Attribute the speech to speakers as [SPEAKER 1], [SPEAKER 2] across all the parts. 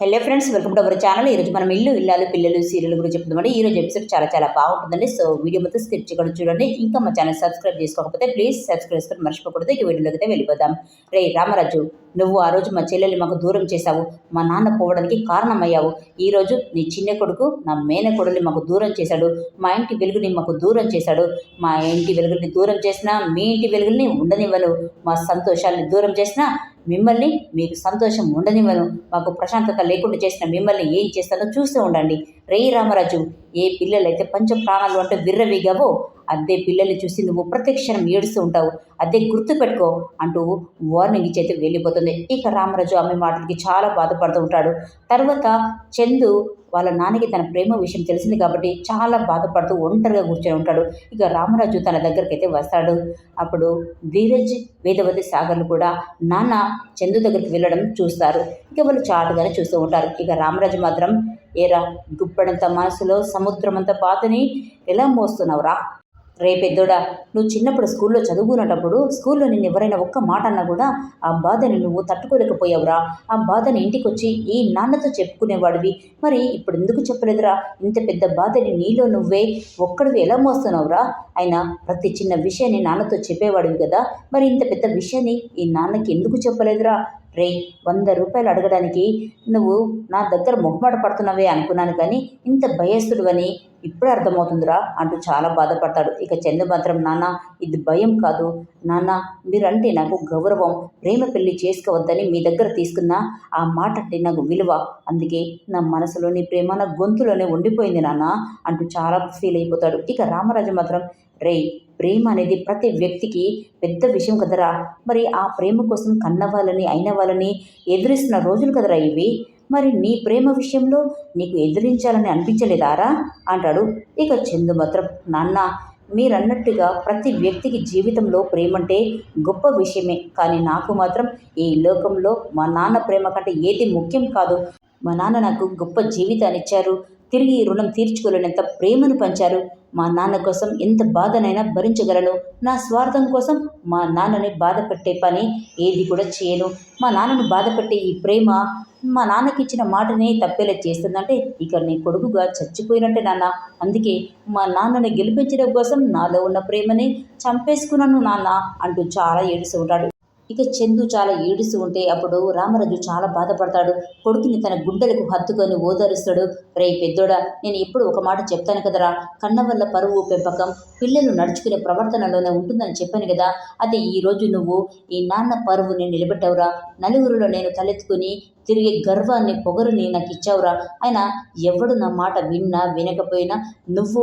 [SPEAKER 1] Hello friends welcome to our channel ఈరోజు మనం ఇల్లు ఇల్లాలు పిల్లలు సీరియల్ గురించి చెప్తామండి ఈ రోజు ఎపిసోడ్ చాలా చాలా బాగుంటుందండి. సో వీడియో మొత్తం స్కిప్ చేయకుండా చూడండి. ఇంకా మా ఛానల్ సబ్స్క్రైబ్ చేసుకోకపోతే ప్లీజ్ సబ్స్క్రైబ్ చేసుకొని మర్చిపోకూడదు. ఈ వీడియోలోకి అయితే వెళ్ళిపోదాం. రే రామరాజు నువ్వు ఆ రోజు మా చెల్లెల్ని మాకు దూరం చేశావు. మా నాన్న పోవడానికి కారణమయ్యావు. ఈరోజు నీ చిన్న కొడుకు నా మేనకొడుని మాకు దూరం చేశాడు. మా ఇంటి వెలుగుని మాకు దూరం చేశాడు. మా ఇంటి వెలుగుని దూరం చేసినా మీ ఇంటి వెలుగుని ఉండనివ్వను. మా సంతోషాన్ని దూరం చేసినా మిమ్మల్ని మీకు సంతోషం ఉండనివ్వను. మాకు ప్రశాంతత లేకుండా చేసిన మిమ్మల్ని ఏం చేస్తానో చూస్తూ ఉండండి. రే రామరాజు ఏ పిల్లలైతే పంచ ప్రాణాలు అంటే విర్రవీగావో అదే పిల్లల్ని చూసి నువ్వు ప్రత్యక్షణం ఏడుస్తూ ఉంటావు. అదే గుర్తుపెట్టుకో అంటూ వార్నింగ్ ఇచ్చైతే వెళ్ళిపోతుంది. ఇక రామరాజు ఆమె మాటలకి చాలా బాధపడుతూ ఉంటాడు. తర్వాత చందు వాళ్ళ నాన్నకి తన ప్రేమ విషయం తెలిసింది కాబట్టి చాలా బాధపడుతూ ఒంటరిగా కూర్చొని ఉంటాడు. ఇక రామరాజు తన దగ్గరికి అయితే వస్తాడు. అప్పుడు ధీరజ్ వేదవతి సాగర్లు కూడా నాన్న చందు దగ్గరికి వెళ్ళడం చూస్తారు. ఇక వాళ్ళు చాటుగానే చూస్తూ ఉంటారు. ఇక రామరాజు మాత్రం ఏరా గుప్పడంత మనసులో సముద్రమంత బాధని ఎలా మోస్తున్నావురా? రే పెద్దోడా నువ్వు చిన్నప్పుడు స్కూల్లో చదువుకునేటప్పుడు స్కూల్లో నిన్ను ఎవరైనా ఒక్క మాట అన్నా కూడా ఆ బాధని నువ్వు తట్టుకోలేకపోయావురా. ఆ బాధని ఇంటికి వచ్చి ఈ నాన్నతో చెప్పుకునేవాడివి. మరి ఇప్పుడు ఎందుకు చెప్పలేదురా? ఇంత పెద్ద బాధని నీలో నువ్వే ఒక్కడివి ఎలా మోస్తున్నావురా? అయినా ప్రతి చిన్న విషయాన్ని నాన్నతో చెప్పేవాడివి కదా. మరి ఇంత పెద్ద విషయాన్ని ఈ నాన్నకి ఎందుకు చెప్పలేదురా? రే వంద రూపాయలు అడగడానికి నువ్వు నా దగ్గర మొహమాట పడుతున్నావే అనుకున్నాను కానీ ఇంత భయస్థుడువని ఇప్పుడే అర్థమవుతుందిరా అంటూ చాలా బాధపడతాడు. ఇక చందు మాత్రం నాన్న ఇది భయం కాదు. నాన్న మీరంటే నాకు గౌరవం. ప్రేమ పెళ్ళి చేసుకోవద్దని మీ దగ్గర తీసుకున్న ఆ మాట అంటే నాకు విలువ. అందుకే నా మనసులోని ప్రేమ నా గొంతులోనే ఉండిపోయింది నాన్న అంటూ చాలా ఫీల్ అయిపోతాడు. ఇక రామరాజు మాత్రం రే ప్రేమ అనేది ప్రతి వ్యక్తికి పెద్ద విషయం కదరా. మరి ఆ ప్రేమ కోసం కన్న వాళ్ళని అయిన వాళ్ళని ఎదురిస్తున్న రోజులు కదరా ఇవి? మరి నీ ప్రేమ విషయంలో నీకు ఎదిరించాలని అనిపించలేదారా? అంటాడు. ఇక చందు మాత్రం నాన్న మీరన్నట్టుగా ప్రతి వ్యక్తికి జీవితంలో ప్రేమంటే గొప్ప విషయమే. కానీ నాకు మాత్రం ఈ లోకంలో మా నాన్న ప్రేమ కంటే ఏది ముఖ్యం కాదు. మా నాన్న నాకు గొప్ప జీవితాన్ని ఇచ్చారు. తిరిగి రుణం తీర్చుకోలేనంత ప్రేమను పంచారు. మా నాన్న కోసం ఎంత బాధనైనా భరించగలను. నా స్వార్థం కోసం మా నాన్నని బాధపెట్టే పని ఏది కూడా చేయను. మా నాన్నను బాధపెట్టే ఈ ప్రేమ మా నాన్నకి ఇచ్చిన మాటనే తప్పేలా చేస్తుందంటే ఇక నీ కొడుకుగా చచ్చిపోయినట్టే నాన్న. అందుకే మా నాన్నని గెలిపించడం కోసం నాలో ఉన్న ప్రేమని చంపేసుకున్నాను నాన్న అంటూ చాలా ఏడుస్తూ ఉంటాడు. ఇక చందు చాలా ఏడుస్తూ ఉంటే అప్పుడు రామరాజు చాలా బాధపడతాడు. కొడుకుని తన గుండెలకు హత్తుకొని ఓదారుస్తాడు. రే పెద్దోడా నేను ఎప్పుడు ఒక మాట చెప్తాను కదరా. కన్న వల్ల పరువు పెంపకం పిల్లలు నడుచుకునే ప్రవర్తనలోనే ఉంటుందని చెప్పాను కదా. అదే ఈరోజు నువ్వు ఈ నాన్న పరువుని నిలబెట్టావురా. నలుగురిలో నేను తలెత్తుకుని తిరిగే గర్వాన్ని పొగరుని నాకు ఇచ్చావురా. ఆయన ఎవడు నా మాట విన్నా వినకపోయినా నువ్వు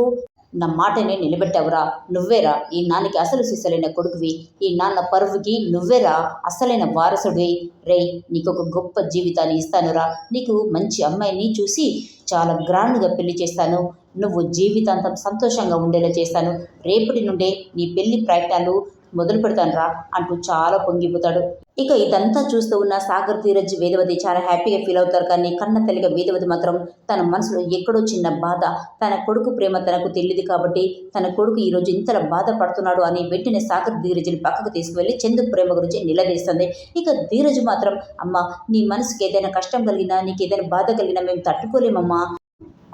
[SPEAKER 1] నా మాటనే నిలబెట్టావురా నువ్వేరా ఈ నాన్నకి అసలు సిసలైన కొడుకువి. ఈ నాన్న పరువుకి నువ్వేరా అసలైన వారసుడివి. రే నీకు ఒక గొప్ప జీవితాన్ని ఇస్తానురా. నీకు మంచి అమ్మాయిని చూసి చాలా గ్రాండ్గా పెళ్ళి చేస్తాను. నువ్వు జీవితాంతం సంతోషంగా ఉండేలా చేస్తాను. రేపటి నుండే నీ పెళ్ళి ప్రయత్నాలు మొదలు పెడతాను రా అంటూ చాలా పొంగిపోతాడు. ఇక ఇదంతా చూస్తూ ఉన్న సాగర్ ధీరజ్ వేదవతి చాలా హ్యాపీగా ఫీల్ అవుతారు కానీ కన్న తల్లిగా వేదవతి మాత్రం తన మనసులో ఎక్కడో చిన్న బాధ. తన కొడుకు ప్రేమ తనకు తెలియదు కాబట్టి తన కొడుకు ఈరోజు ఇంతలా బాధపడుతున్నాడు అని వెంటనే సాగర్ ధీరజ్ని పక్కకు తీసుకువెళ్ళి చందు ప్రేమ గురించి నిలదీస్తుంది. ఇక ధీరజ్ మాత్రం అమ్మ నీ మనసుకి ఏదైనా కష్టం కలిగినా నీకు ఏదైనా బాధ కలిగినా మేము తట్టుకోలేమమ్మా.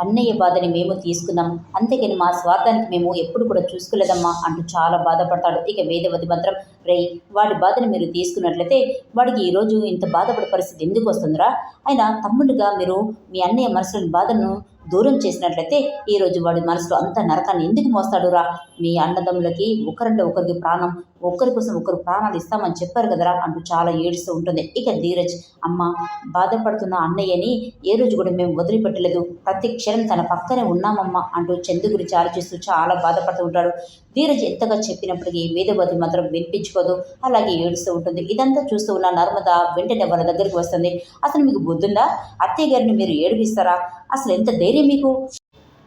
[SPEAKER 1] అన్నయ్య బాధని మేము తీసుకున్నాం. అంతేగాని మా స్వార్థానికి మేము ఎప్పుడు కూడా చూసుకోలేదమ్మా అంటూ చాలా బాధపడతాడు. ఇక వేదవతి మాత్రం రే వాడి బాధని మీరు తీసుకున్నట్లయితే వాడికి ఈరోజు ఇంత బాధపడే పరిస్థితి ఎందుకు వస్తుందిరా? అయినా తమ్ముడుగా మీరు మీ అన్నయ్య మనసులోని బాధను దూరం చేసినట్లయితే ఈరోజు వాడి మనసులో అంత నరకాన్ని ఎందుకు మోస్తాడురా? మీ అన్నదమ్ములకి ఒకరంటే ఒకరికి ప్రాణం ఒకరి కోసం ఒకరు ప్రాణాలు ఇస్తామని చెప్పారు కదరా అంటూ చాలా ఏడుస్తూ ఉంటుంది. ఇక ధీరజ్ అమ్మ బాధపడుతున్న అన్నయ్యని ఏ రోజు కూడా మేము వదిలిపెట్టలేదు. ప్రతి క్షణం తన పక్కనే ఉన్నామమ్మా అంటూ చందు గురించి ఆలోచిస్తూ చాలా బాధపడుతూ ఉంటాడు. ధీరజ్ ఎంతగా చెప్పినప్పటికీ వేదవతి మాత్రం వినిపించుకోదు. అలాగే ఏడుస్తూ ఉంటుంది. ఇదంతా చూస్తూ ఉన్న నర్మద వెంటనే వాళ్ళ దగ్గరికి వస్తుంది. అసలు మీకు బుద్ధుందా? అత్తయ్య గారిని మీరు ఏడిపిస్తారా? అసలు ఎంత ధైర్యం మీకు?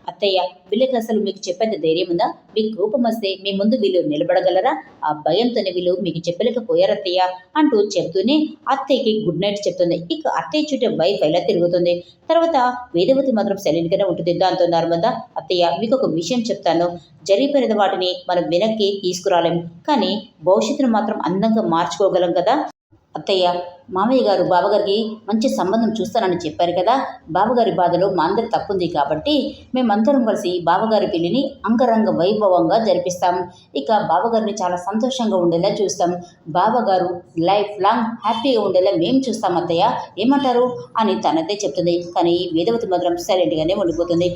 [SPEAKER 1] అత్తయ్య వీళ్ళకి అసలు మీకు చెప్పేంత ధైర్యం ఉందా? మీకు కోపం వస్తే మీ ముందు వీళ్ళు నిలబడగలరా? ఆ భయంతోనే వీళ్ళు మీకు చెప్పలేకపోయారు అత్తయ్య అంటూ చెప్తూనే అత్తయ్యకి గుడ్ నైట్ చెప్తుంది. ఇక అత్తయ్య చుట్టే వైఫ్ ఎలా తిరుగుతుంది? తర్వాత వేదవతి మాత్రం సైలెంట్గానే ఉంటుంది. దాంతో నర్మదా అత్తయ్య మీకు ఒక విషయం చెప్తాను. జరిగిపోయిన వాటిని మనం వెనక్కి తీసుకురాలేం. కానీ భవిష్యత్తును మాత్రం అందంగా మార్చుకోగలం కదా? అత్తయ్య మామయ్య గారు బావగారికి మంచి సంబంధం చూస్తానని చెప్పారు కదా. బావగారి బాధలో మా అందరి తప్పుంది కాబట్టి మేమందరం కలిసి బావగారి పెళ్ళిని అంగరంగ వైభవంగా జరిపిస్తాం. ఇక బావగారిని చాలా సంతోషంగా ఉండేలా చూస్తాం. బావగారు లైఫ్ లాంగ్ హ్యాపీగా ఉండేలా మేము చూస్తాం అత్తయ్య. ఏమంటారు? అని తనదే చెప్తుంది. కానీ వేదవతి మాత్రం సైలెంట్గానే ఉండిపోతుంది.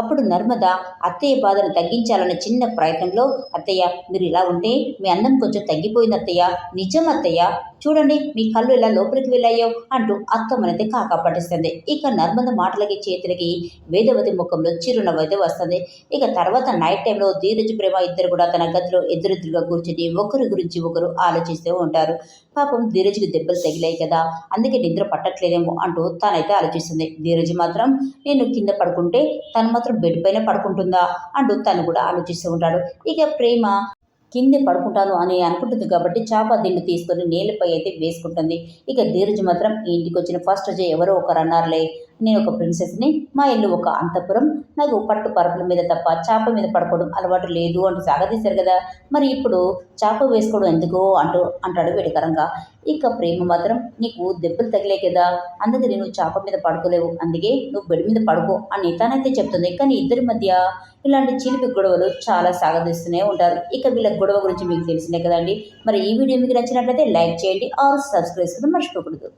[SPEAKER 1] అప్పుడు నర్మద అత్తయ్య బాధను తగ్గించాలన్న చిన్న ప్రయత్నంలో అత్తయ్య మీరు ఇలా ఉంటే మీ అందం కొంచెం తగ్గిపోయింది అత్తయ్య. నిజం అత్తయ్య. చూడండి మీ కళ్ళు ఇలా లోపలికి వెళ్ళాయో అంటూ అత్తమ్మనైతే కాకా పట్టిస్తుంది. ఇక నర్మద మాటలకి చేతులకి వేదవతి ముఖంలో చిరునవ్వు అయితే వస్తుంది. ఇక తర్వాత నైట్ టైంలో ధీరజ్ ప్రేమ ఇద్దరు కూడా తన గదిలో ఎదురెదురుగా కూర్చుని ఒకరి గురించి ఒకరు ఆలోచిస్తూ ఉంటారు. పాపం ధీరజ్కి దెబ్బలు తగిలాయి కదా అందుకే నిద్ర పట్టట్లేదేమో అంటూ తానైతే ఆలోచిస్తుంది. ధీరజ్ మాత్రం నేను కింద పడుకుంటే తను మాత్రం బెడ్ పైన పడుకుంటుందా అంటూ తను కూడా ఆలోచిస్తూ ఉంటాడు. ఇక ప్రేమ కిందే పడుకుంటాను అని అనుకుంటుంది కాబట్టి చేప దిండు తీసుకొని నేలపై అయితే వేసుకుంటుంది. ఇక ధీరజ్ మాత్రం ఇంటికి వచ్చిన ఫస్ట్ రోజే ఎవరో ఒకరు అన్నారులే. నేను ఒక ప్రిన్సెస్ని మా ఇల్లు ఒక అంతపురం. నాకు పట్టు పరుపుల మీద తప్ప చాప మీద పడుకోవడం అలవాటు లేదు అంటూ సాగదీశారు కదా. మరి ఇప్పుడు చాప వేసుకోవడం ఎందుకు అంటూ అంటాడు వెటకరంగా ఇక ప్రేమ మాత్రం నీకు దెబ్బలు తగిలే కదా. అందుకే నేను చాప మీద పడుకోలేవు. అందుకే నువ్వు బెడ్ మీద పడుకో అని తనైతే చెప్తుంది. కానీ ఇద్దరి మధ్య ఇలాంటి చిలిపి గొడవలు చాలా సాగదీస్తూనే ఉంటారు. ఇక వీళ్ళ గొడవ గురించి మీకు తెలిసిందే కదండి. మరి ఈ వీడియో మీకు నచ్చినట్లయితే లైక్ చేయండి. ఆర్ సబ్స్క్రైబ్ చేసుకోవడం మర్చిపోకూడదు.